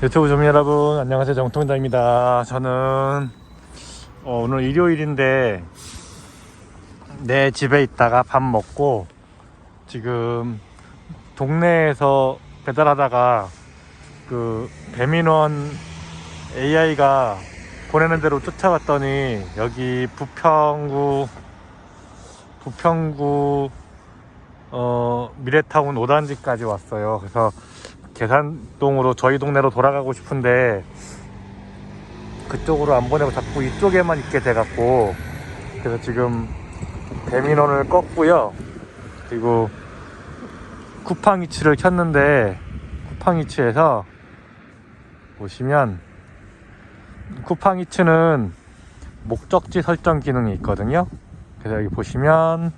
유튜브 주민 여러분 안녕하세요 정통장입니다 저는 어, 오늘 일요일인데 내 집에 있다가 밥 먹고 지금 동네에서 배달하다가 그 배민원 AI가 보내는 대로 쫓아갔더니 여기 부평구 부평구 어, 미래타운 5단지까지 왔어요. 그래서 계산동으로 저희 동네로 돌아가고 싶은데 그쪽으로 안 보내고 자꾸 이쪽에만 있게 돼갖고 그래서 지금 배민원을 껐고요. 그리고 쿠팡이츠를 켰는데 쿠팡이츠에서 보시면 쿠팡이츠는 목적지 설정 기능이 있거든요. 그래서 여기 보시면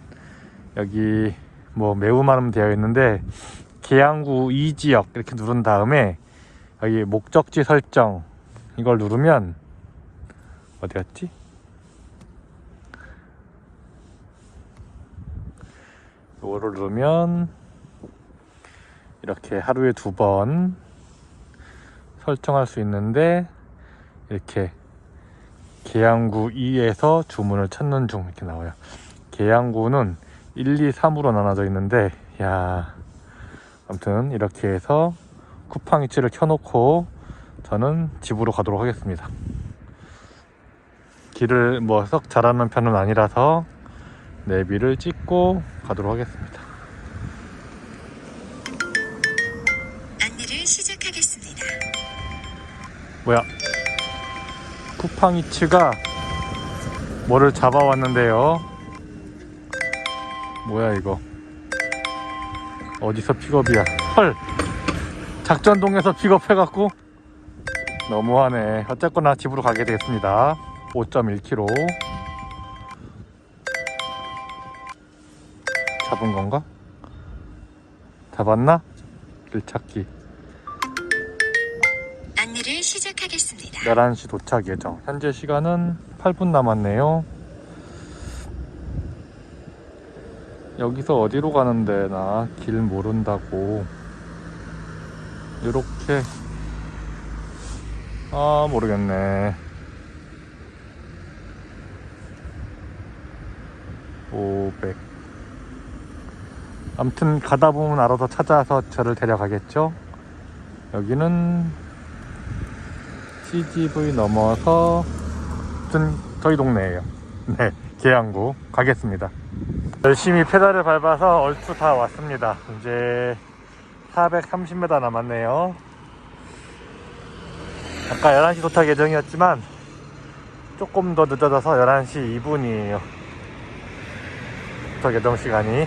여기 뭐 매우만음 되어 있는데 계양구 이 지역 이렇게 누른 다음에 여기 목적지 설정 이걸 누르면 어디 갔지? 이거를 누르면 이렇게 하루에 두 번 설정할 수 있는데 이렇게 계양구 2에서 주문을 찾는 중 이렇게 나와요. 계양구는 1, 2, 3으로 나눠져 있는데 야 아무튼 이렇게 해서 쿠팡이츠를 켜놓고 저는 집으로 가도록 하겠습니다. 길을 뭐 썩 잘하는 편은 아니라서 내비를 찍고 가도록 하겠습니다. 안내를 시작하겠습니다. 뭐야? 쿠팡이츠가 뭐를 잡아왔는데요. 뭐야 이거? 어디서 픽업이야? 헐! 작전동에서 픽업해갖고 너무하네. 어쨌거나 집으로 가게 되겠습니다. 5.1km 잡은 건가? 잡았나? 길 찾기. 안내를 시작하겠습니다. 11시 도착 예정. 현재 시간은 8분 남았네요. 여기서 어디로 가는데 나 길 모른다고. 이렇게. 아, 모르겠네. 500. 암튼 가다 보면 알아서 찾아서 저를 데려가겠죠? 여기는 CGV 넘어서 아무튼 저희 동네예요. 네, 계양구 가겠습니다. 열심히 페달을 밟아서 얼추 다 왔습니다. 이제 430m 남았네요. 아까 11시 도착 예정이었지만 조금 더 늦어져서 11시 2분이에요. 도착 예정 시간이.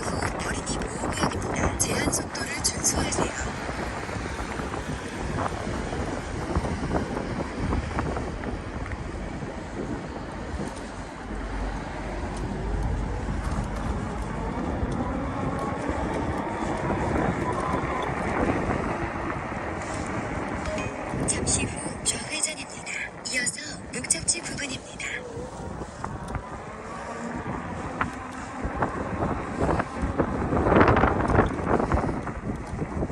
후 어린이 보호구역입니다. 제한 속도를 준수하세요. 잠시 후 좌회전입니다. 이어서 목적지 부근입니다.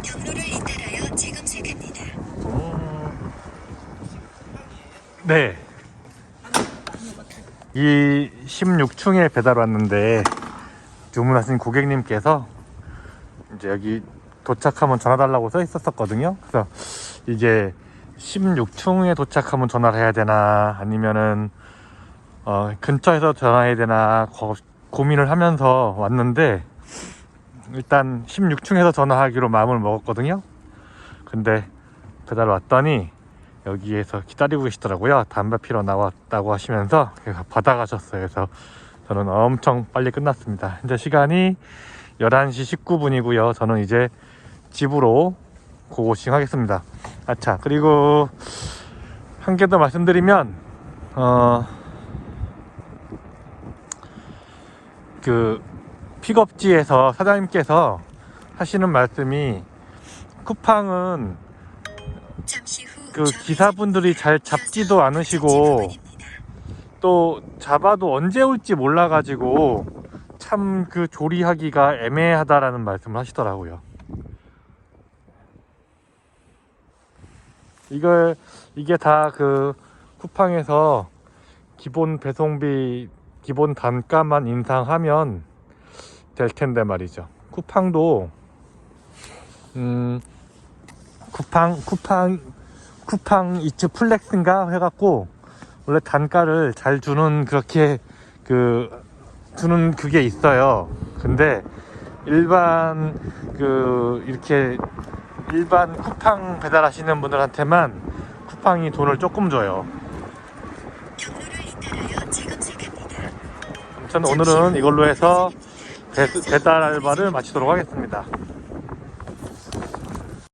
경로를 이탈하여 재검색합니다. 음. 네. 이 16층에 배달 왔는데 주문하신 고객님께서 이제 여기 도착하면 전화 달라고 써 있었었거든요. 그래서 이게 16층에 도착하면 전화를 해야 되나 아니면은 어 근처에서 전화해야 되나 고, 고민을 하면서 왔는데 일단 16층에서 전화하기로 마음을 먹었거든요. 근데 배달 왔더니 여기에서 기다리고 계시더라고요. 담배 피러 나왔다고 하시면서 그래서 받아가셨어요. 그래서 저는 엄청 빨리 끝났습니다. 현재 시간이 11시 19분이고요. 저는 이제 집으로 고고싱 하겠습니다. 아차, 그리고 한 개 더 말씀드리면, 어, 그, 픽업지에서 사장님께서 하시는 말씀이 쿠팡은 그 기사분들이 잘 잡지도 이어서 않으시고. 또 잡아도 언제 올지 몰라 가지고 참 그 조리하기가 애매하다라는 말씀을 하시더라고요. 이걸 이게 다 그 쿠팡에서 기본 배송비 기본 단가만 인상하면 될 텐데 말이죠. 쿠팡도 음 쿠팡 쿠팡 쿠팡 이츠 플렉스인가 해갖고 원래 단가를 잘 주는 그렇게 그 주는 그게 있어요. 근데 일반 그 이렇게 일반 쿠팡 배달하시는 분들한테만 쿠팡이 돈을 조금 줘요. 아무튼 오늘은 이걸로 해서 배, 배달 알바를 마치도록 하겠습니다.